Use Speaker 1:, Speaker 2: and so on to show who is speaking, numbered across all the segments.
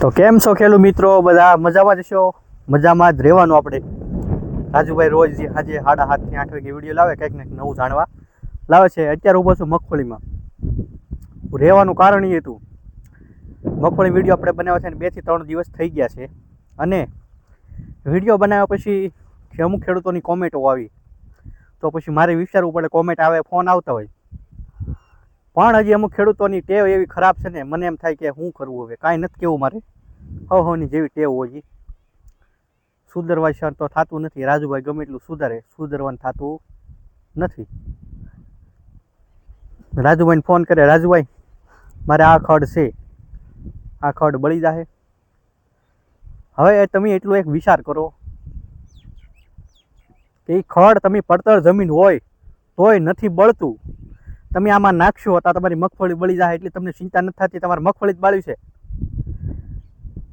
Speaker 1: તો કેમ છો ખેલું મિત્રો? બધા મજામાં જ છો? મજામાં જ રહેવાનું આપણે. રાજુભાઈ રોજ આજે સાડા સાતથી આઠ વાગે વીડિયો લાવે, કંઈક ને નવું જાણવા લાવે છે. અત્યારે ઊભો છું મગફળીમાં. રહેવાનું કારણ એ હતું. મગફળી વીડિયો આપણે બનાવ્યા છે ને બેથી ત્રણ દિવસ થઈ ગયા છે. અને વીડિયો બનાવ્યા પછી અમુક ખેડૂતોની કોમેન્ટો આવી. તો પછી મારે વિચારવું પડે કોમેન્ટ આવે ફોન આવતા હોય. પણ હજી અમુક ખેડૂતોની ટેવ એવી ખરાબ છે ને, મને એમ થાય કે શું કરવું હવે? કાંઈ નથી કેવું મારે. હવ હવની જેવી ટેવ હોય. સુધરવા તો થતું નથી. રાજુભાઈ ગમે એટલું સુધારે. સુધરવાનું થતું નથી. રાજુભાઈને ફોન કરે રાજુભાઈ, મારે આ ખડ છે. આ ખડ બળી જાહે. હવે તમે એટલું એક વિચાર કરો. કે એ ખડ તમે પડતર જમીન હોય, તોય નથી બળતું. તમે આમાં નાખશો તો તમારી મગફળી બળી જાય એટલે તમને ચિંતા નથી થતી, તમારે મગફળી જ બાળી છે.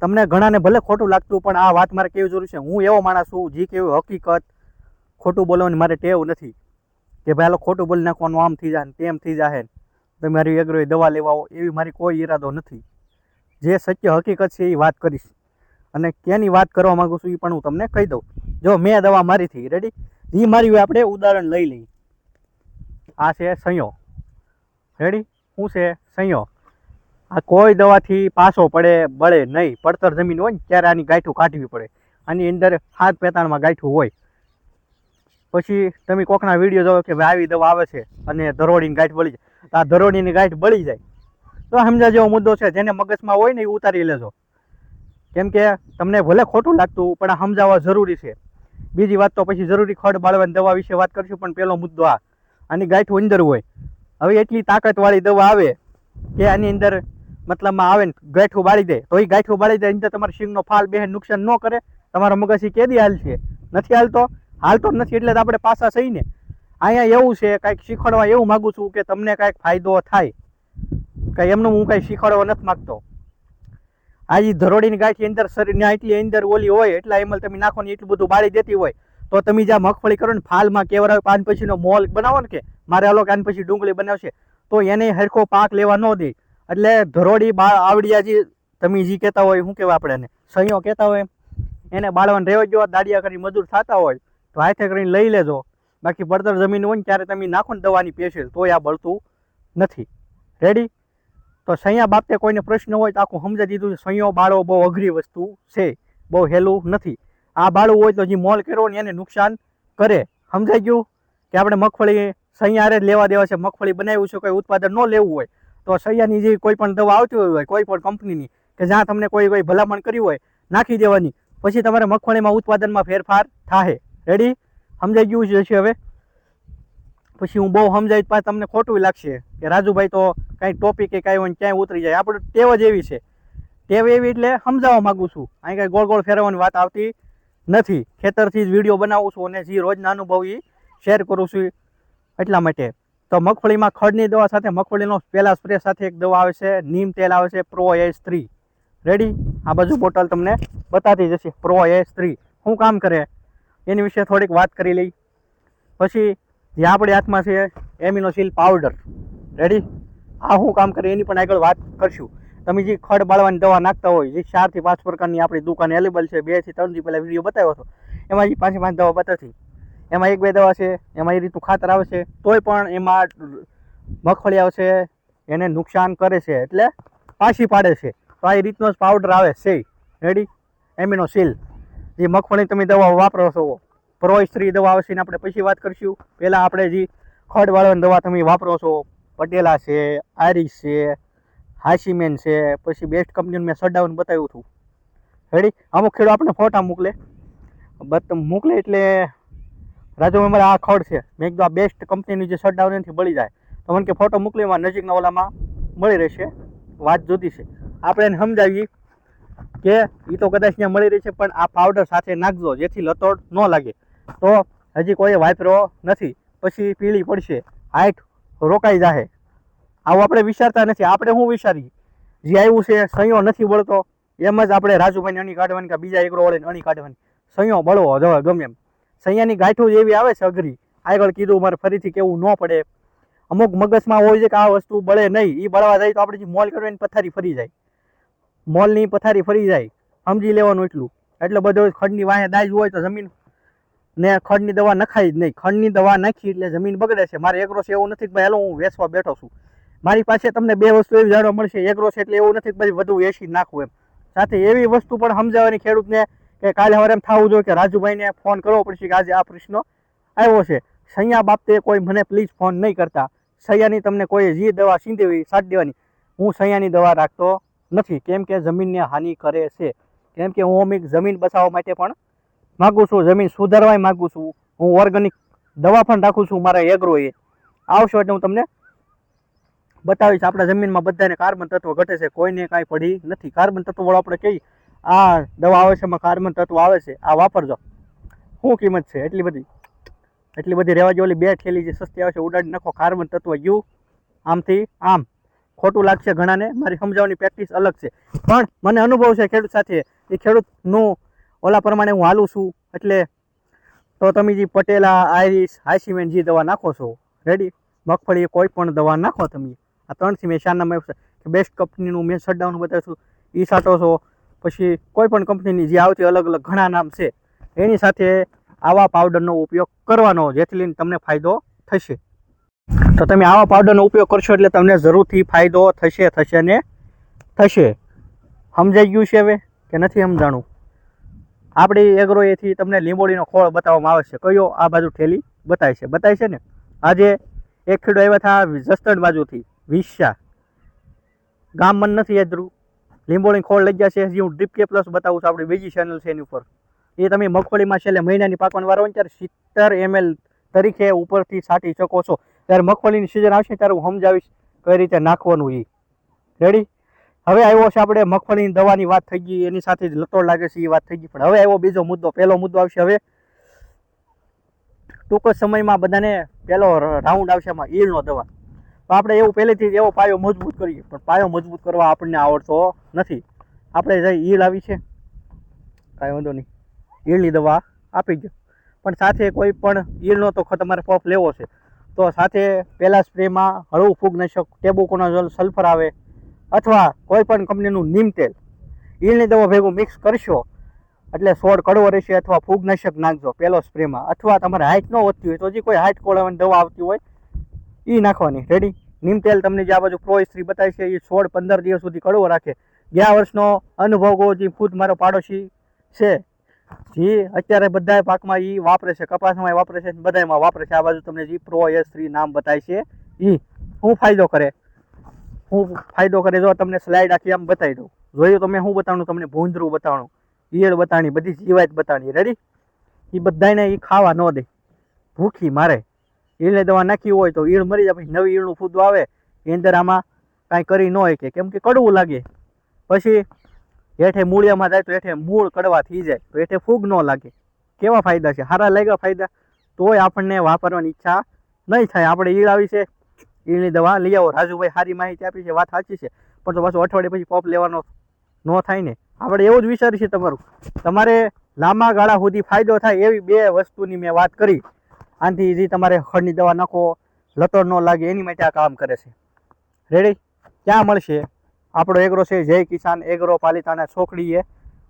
Speaker 1: તમને ઘણાને ભલે ખોટું લાગતું પણ આ વાત મારે કેવી જરૂર છે? હું એવો માણસ છું, જે કેવું હકીકત ખોટું બોલવાની મારે ટેવ નથી કે ભાઈ, હાલો, ખોટું બોલી નાખવાનું આમ થઈ જાય તેમ થઈ જાય તમે મારી એગ્રોએ દવા લેવા આવો. એવી મારી કોઈ ઈરાદો નથી. જે સત્ય હકીકત છે એ વાત કરીશ. અને કેની વાત કરવા માગું છું એ પણ હું તમને કહી દઉં. જો મેં દવા મારી હતી રેડી એ મારી આપણે ઉદાહરણ લઈ લઈએ. આ છે સંયો રેડી? શું છે? સંયો. આ કોઈ દવાથી પાસો પડે, બળે નહીં. પડતર જમીન હોય ને, ત્યારે આની ગાંઠું કાઢવી પડે. આની અંદર હાથ પેતાણમાં ગાંઠું હોય. પછી તમે કોકના વીડિયો જોવો કે ભાઈ આવી દવા આવે છે અને ધરોડીની ગાંઠ બળી જાય. તો આ ધરોડીની ગાંઠ બળી જાય. તો સમજા જેવો મુદ્દો છે, જેને મગજમાં હોય ને એ ઉતારી લેજો. કેમ કે તમને ભલે ખોટું લાગતું, પણ આ સમજાવવા જરૂરી છે. બીજી વાત તો પછી જરૂરી ખડ બાળવાની દવા વિશે વાત કરીશું, પણ પહેલો મુદ્દો આ. આની ગાંઠું અંદર હોય. હવે એટલી તાકાતવાળી દવા આવે કે આની અંદર મતલબમાં આવે ને ગાંઠું બાળી દે. તો એ ગાંઠું બાળી દે અંદર તમારા શિંગનો ફાલ બે નુકસાન ન કરે. તમારો મગજ એ કેદી હાલ છે? નથી હાલતો? હાલતો જ નથી, એટલે તો આપણે પાછા થઈને અહીંયા એવું છે, કાંઈક શીખવાડવા એવું માગું છું કે તમને કાંઈક ફાયદો થાય. કાંઈ એમનું હું કાંઈ શીખવાડવા નથી માગતો. આ જે ધરોડીની ગાંઠી અંદર શરીરની એટલી અંદર ઓલી હોય, એટલા એમલ તમે નાખો ને એટલું બધું બાળી દેતી હોય. તો તમે જ્યાં મગફળી કરો ને ફાલમાં કેવરાવે પાન પછીનો મોલ બનાવો ને કે મારે હાલો કાન પછી ડુંગળી બનાવશે. તો એને હરખો પાક લેવા ન દે. એટલે ધરોડી આવડિયા જે તમે જે કહેતા હોય શું કહેવાય આપણે એને? સહીઓ કહેતા હોય એને બાળવાને રહેવા જેવા દાડિયા કરી મજૂર થતા હોય, તો હાથે કરીને લઈ લેજો. બાકી પડતર જમીન હોય ને ત્યારે તમે નાખો ને દવાની પેશે તોય આ બળતું નથી. રેડી તો સૈયા બાબતે કોઈને પ્રશ્ન હોય તો આખું સમજાવી દીધું છે, સૈયો બાળવો બહુ અઘરી વસ્તુ છે, બહુ હેલું નથી. આ બાળવું હોય તો જે મોલ કર્યો ને એને નુકસાન કરે. સમજાઈ ગયું? કે આપણે મગફળી સૈયારે જ લેવા દેવા છે, મગફળી બનાવ્યું છે, કોઈ ઉત્પાદન ન લેવું હોય, તો સૈયાની જે કોઈ પણ દવા આવતી હોય, કોઈ પણ કંપનીની, કે જ્યાં તમને કોઈ કોઈ ભલામણ કરી હોય, નાખી દેવાની. પછી તમારે મગફળીમાં ઉત્પાદનમાં ફેરફાર થાય રેડી સમજાઈ ગયું છે હવે? પછી હું બહુ સમજાવી પાછું તમને ખોટું લાગશે, કે રાજુભાઈ તો કાંઈ ટોપિક કે કાંઈ હોય ક્યાંય ઉતરી જાય. આપણે ટેવ જ એવી છે. ટેવ એવી એટલે સમજાવવા માગું છું. અહીં કાંઈ ગોળ ગોળ ફેરવવાની વાત આવતી નથી. ખેતરથી જ વીડિયો બનાવું છું અને જે રોજના અનુભવ એ શેર કરું છું. એટલા માટે. તો મગફળીમાં ખડની દવા સાથે, મગફળીનો પહેલાં સ્પ્રે સાથે એક દવા આવે છે, નીમ તેલ આવે છે પ્રો એસ થ્રી રેડી આ બાજુ બોટલ તમને બતાતી જશે પ્રો એસ થ્રી શું કામ કરે? એની વિશે થોડીક વાત કરી લઈ. પછી, જે આપણી હાથમાં છે એમિનોસિલ પાવડર રેડી આ શું કામ કરે, એની પણ આગળ વાત કરશું. તમે જે ખડ બાળવાની દવા નાખતા હોય, જે ચારથી પાંચ પ્રકારની આપણી દુકાન અવેલેબલ છે બેથી ત્રણ દી પહેલાં વીડિયો બતાવ્યો હતો, એમાં જે પાંચે પાંચ દવા બતાવી એમાં એક બે દવા છે, એમાં એ રીતનું ખાતર આવે છે, તોય પણ એમાં મગફળી આવશે, એને નુકસાન કરે છે, એટલે પાછી પાડે છે. તો આ રીતનો જ પાવડર આવે છે. રેડી એમિનો સીલ જે મગફળી તમે દવા વાપરો છો પ્રોસ્ત્રી દવા આવશે એને આપણે પછી વાત કરીશું. પહેલાં આપણે જે ખડવાળવાની દવા તમે વાપરો છો, પટેલા છે આરિસ છે હાસીમેન છે, પછી બેસ્ટ કંપનીનું મેં શટડાઉન બતાવ્યું હતું. રેડી અમુક ખેડૂત આપણે ફોટા મોકલે. બત, મોકલે એટલે રાજુ મારે આ ખડ છે. મેં કીધું, આ બેસ્ટ કંપનીની જે શટડાઉન એનાથી બળી જાય. તો મને કે ફોટો મોકલી નજીકના ઓલામાં મળી રહેશે. વાત જુદી છે. આપણે એને સમજાવીએ કે એ તો કદાચ ત્યાં મળી રહી છે, પણ આ પાવડર સાથે નાખજો, જેથી લતોડ ન લાગે. તો હજી કોઈ વાપરો નથી. પછી પીળી પડશે. હાઈટ રોકાઈ જાહે. આવું આપણે વિચારતા નથી. આપણે શું વિચારીએ? જે આવ્યું છે, સંયો નથી બળતો. એમ જ આપણે રાજુભાઈને અણી કાઢવાની કે બીજા એકડો વળે અણી કાઢવાની. સંયો બળવો, જવા, ગમે એમ. સૈયાની ગાંઠું જેવી આવે છે અઘરી. આગળ કીધું મારે ફરીથી કેવું ન પડે. અમુક મગજમાં હોય છે કે આ વસ્તુ બળે નહીં. એ બળવા જાય તો આપણે જે મોલ કરવાની પથારી ફરી જાય. મોલની પથારી ફરી જાય. સમજી લેવાનું એટલું. એટલે બધો ખડની વાહે દાજ હોય તો જમીન ને ખડની દવા નખાય જ નહીં. ખડની દવા નાખી એટલે જમીન બગડે છે. મારે એગ્રો છે એવું નથી કે ભાઈ, હાલો, હું વેચવા બેઠો છું. મારી પાસે તમને બે વસ્તુ એવી જાણવા મળશે. એગ્રો છે એટલે એવું નથી કે ભાઈ, વધુ એસી નાખવું એમ. સાથે એવી વસ્તુ પણ સમજાવવાની ખેડૂતને કે કાલે સવારે એમ થવું જોઈએ કે રાજુભાઈને ફોન કરવો પડશે કે આજે આ પ્રશ્ન આવ્યો છે. સૈયા બાબતે કોઈ મને પ્લીઝ ફોન નહીં કરતા. સૈયાની તમને કોઈ જે દવા સીંધેવી સાટ દેવાની. હું સૈયાની દવા રાખતો નથી. કેમ કે જમીનને હાનિ કરે છે. કેમ કે હું અમીક જમીન બચાવવા માટે પણ માગું છું. જમીન સુધારવાય માગું છું. હું ઓર્ગેનિક દવા પણ રાખું છું મારા એગ્રોએ. આવશો એટલે હું તમને બતાવીશ. આપણા જમીનમાં બધાને કાર્બન તત્વ ઘટે છે. કોઈને કાંઈ પડી નથી. કાર્બન તત્વવાળો આપણે કહીએ. આ દવા આવે છે એમાં કાર્બન તત્વ આવે છે, આ વાપરજો. શું કિંમત છે? એટલી બધી. એટલી બધી રહેવા ઓલી બે થેલી જે સસ્તી આવે છે, ઉડાડી નાખો કાર્બન તત્વ યુ, આમથી આમ. ખોટું લાગશે ઘણાને, મારી સમજાવવાની પ્રેક્ટિસ અલગ છે. પણ મને અનુભવ છે ખેડૂત સાથે, એ ખેડૂતનું ઓલા પ્રમાણે હું હાલું છું, એટલે તો તમે જે પટેલા, આઈરિસ હાઈસીમેન જે દવા નાખો છો રેડી મગફળી કોઈ પણ દવા નાખો તમે. આ ત્રણથી મેં છે, કે બેસ્ટ કંપનીનું મેં શટડાઉન બતાવીશું એ સાટો છો? પછી કોઈ પણ કંપનીની જે આવતી અલગ અલગ ઘણા નામ છે, એની સાથે આવા પાવડરનો ઉપયોગ કરવાનો, જેથી લઈને તમને ફાયદો થશે. તો તમે આવા પાવડરનો ઉપયોગ કરશો એટલે તમને જરૂરથી ફાયદો થશે થશે ને થશે. સમજાઈ ગયું છે હવે કે નથી સમજાણું? આપણી એગ્રોએથી તમને લીંબોળીનો ખોળ બતાવવામાં આવે છે. કયો? આ બાજુ ઠેલી બતાય છે. બતાય છે ને? આજે એક ખેડૂત આવ્યા હતા જસદણ બાજુથી વિશા ગામ મન નથી યાદરું લીંબોળી ખોળ લઈ ગયા છે. હજી હું ડ્રીપ કે પ્લસ બતાવું છું આપણી બીજી ચેનલ છે એની ઉપર. એ તમે મગફળીમાં છેલ્લે મહિનાની પાકવાની વાર હોય ત્યારે સિત્તેર એમએલ તરીકે ઉપરથી છાંટી શકો છો. ત્યારે મગફળીની સિઝન આવશે ત્યારે હું સમજાવીશ કઈ રીતે નાખવાનું એ રેડી હવે આવ્યો છે આપણે મગફળીની દવાની વાત થઈ ગઈ. એની સાથે જ લતોડ લાગે છે એ વાત થઈ ગઈ. પણ હવે આવ્યો બીજો મુદ્દો. પહેલો મુદ્દો આવશે હવે. ટૂંક સમયમાં બધાને પહેલો રાઉન્ડ આવશે એમાં ઈળનો દવા. તો આપણે એવું પહેલેથી જ એવો પાયો મજબૂત કરીએ. પણ પાયો મજબૂત કરવા આપણને આવડતો નથી. આપણે જે ઈલ આવી છે, કાંઈ વાંધો નહીં. ઈલની દવા આપી દો પણ સાથે કોઈ પણ ઈલનો તો તમારે પફ લેવો છે. તો સાથે પહેલાં સ્પ્રેમાં હળવું ફૂગનાશક, ટેબુકોનાઝોલ, સલ્ફર આવે, અથવા કોઈ પણ કંપનીનું નીમ તેલ. ઈલની દવા ભેગું મિક્સ કરશો, એટલે છોડ કડવો રહેશે અથવા ફૂગનાશક નાખજો પહેલો સ્પ્રેમાં. અથવા તમારે હાઇટ ન વધતી હોય, તો હજી કોઈ હાઇટ કોળવાની દવા આવતી હોય એ નાખવાની. રેડી નીમ તેલ તમને જે આ બાજુ પ્રો સ્ત્રી બતાવી છે એ છોડ પંદર દિવસ સુધી કડવો રાખે. ગયા વર્ષનો અનુભવ જે ખુદ મારો પાડોશી છે. જે, અત્યારે બધા પાકમાં એ વાપરે છે, કપાસમાં વાપરે છે બધામાં વાપરે છે. આ બાજુ તમને જે પ્રો એસ થ્રી નામ બતાય છે એ શું ફાયદો કરે? હું ફાયદો કરે જો તમને સ્લાઇડ આખી આમ બતાવી દઉં. જોયું તો મેં શું બતાવણું તમને ભૂંદરું બતાવણું ઈયળ બતાવણી બધી જીવાત બતાવણી રેડી એ બધાને એ ખાવા ન દે. ભૂખી મારે. ઈળને દવા નાખી હોય તો ઈળ મરી જાય, પછી નવી ઈળનું ફૂદું આવે એ અંદર આમાં કાંઈ કરી ન હોય કે કેમ કે કડવું લાગે. પછી હેઠે મૂળિયામાં જાય તો હેઠે મૂળ કડવા થઈ જાય, તો હેઠે ફૂગ ન લાગે. કેવા ફાયદા છે? સારા લાગ્યા ફાયદા? તોય આપણને વાપરવાની ઈચ્છા નહીં થાય. આપણે ઈળ આવી છે, ઈળની દવા લઈ આવો. રાજુભાઈ સારી માહિતી આપી છે, વાત સાચી છે. પણ તો પાછું અઠવાડિયે પછી પોપ લેવાનો ન થાય ને. આપણે એવું જ વિચારીશું તમારું. તમારે લાંબા ગાળા સુધી ફાયદો થાય એવી બે વસ્તુની મેં વાત કરી. આનાથી જે તમારે હળની દવા નાખો, લતર ન લાગે, એની માટે આ કામ કરે છે. રેડી ક્યાં મળશે? આપણો એગ્રો છે જય કિસાન એગ્રો પાલિતાના છોકડીએ.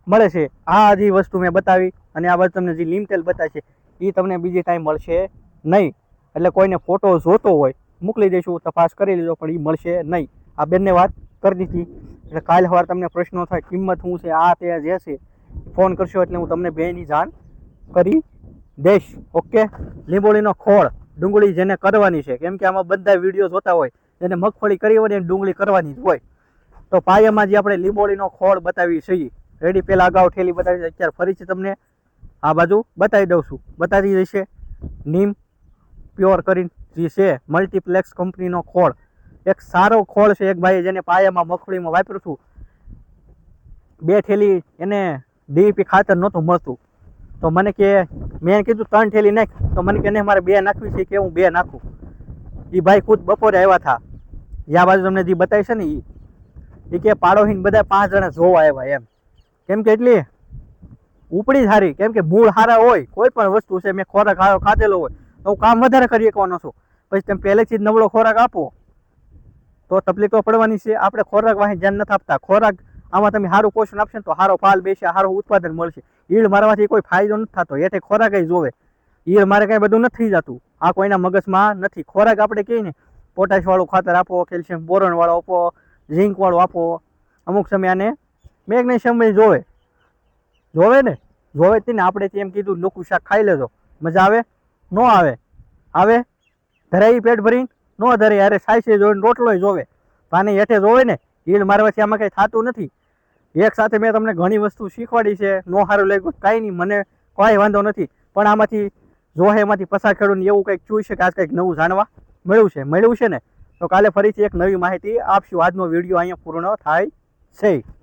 Speaker 1: મળે છે. આ જે વસ્તુ મેં બતાવી અને આ વસ્તુ તમને જે લીમતેલ બતાવી છે એ તમને બીજી ટાઈમ મળશે નહીં. એટલે કોઈને ફોટો જોતો હોય, મોકલી દઈશું તપાસ કરી લેજો, પણ એ મળશે નહીં. આ બંને વાત કરી દીધી. એટલે કાલ સવારે તમને પ્રશ્નો થાય, કિંમત શું છે, આ તે, જે છે, ફોન કરશો એટલે હું તમને બેની જાણ કરી દઈશ ઓકે? લીંબોળીનો ખોળ, ડુંગળી જેને કરવાની છે. કેમ કે આમાં બધા વીડિયો જોતા હોય, જેને મગફળી કરી હોય એને ડુંગળી કરવાની જ હોય. તો પાયામાં જે આપણે લીંબોળીનો ખોળ બતાવી છીએ રેડી પહેલાં અગાઉ ઠેલી બતાવી અત્યારે ફરીથી તમને આ બાજુ બતાવી દઉં છું. બતાવી જશે નીમ, પ્યોર કરીને જે છે મલ્ટીપ્લેક્સ કંપનીનો ખોળ. એક સારો ખોળ છે એક ભાઈ જેને પાયામાં મગફળીમાં વાપરું છું બે ઠેલી એને ડીપી ખાતર નહોતું મળતું. તો મને કે, મેં કીધું ત્રણ ઠેલી નાખ. તો મને કે, નહીં, મારે બે નાખવી છે કે હું બે નાખું? એ ભાઈ ખુદ બપોરે આવ્યા હતા યા બાજુ તમને જે બતાવી છે ને એ કે પાડોહીને બધા પાંચ જણા જોવા આવ્યા એમ. કેમ કે એટલી ઉપડી સારી કેમ કે મૂળ સારા હોય, કોઈ પણ વસ્તુ છે, મેં ખોરાક હારો ખાધેલો હોય, તો હું કામ વધારે કરી શકવાનો છું. પછી તમે પહેલેથી જ નબળો ખોરાક આપો. તો તકલીફો પડવાની છે. આપણે ખોરાક વાહી ધ્યાન નથી આપતા. ખોરાક આમાં તમે સારું પોષણ આપશે તો સારો ફાલ બેસે સારું ઉત્પાદન મળશે. ઈળ મારવાથી કોઈ ફાયદો નથી થતો એટલે ખોરાક જોવે. ઈળ મારે કાંઈ બધું નથી જતું. આ કોઈના મગજમાં નથી. ખોરાક આપણે કહીએ ને પોટાશવાળું ખાતર આપો, કેલ્શિયમ બોરણવાળો આપો ઝીંકવાળો આપો. અમુક સમય આને મેગ્નેશિયમ જોવે. જોવે ને? જોવે તેને આપણે એમ કીધું લોકોનું શાક ખાઈ લેજો. મજા આવે? ન આવે. આવે? ધરાઈ પેટ ભરીને? ન ધરાય અરે સાયસે જોઈને રોટલોય જોવે. તો હેઠે જોવે ને ઈડ મારવાથી આમાં કંઈ થતું નથી. એક સાથે મેં તમને ઘણી વસ્તુ શીખવાડી છે, નો સારું લાગ્યું, કાંઈ નહીં, મને કોઈ વાંધો નથી. પણ આમાંથી જોહે એમાંથી પસાર ખેડૂને એવું કંઈક જોઈશે કે આજ કંઈક નવું જાણવા મળ્યું છે મળ્યું છે ને? તો કાલે ફરીથી એક નવી માહિતી આપશું. આજનો વીડિયો અહીંયા પૂર્ણ થાય છે.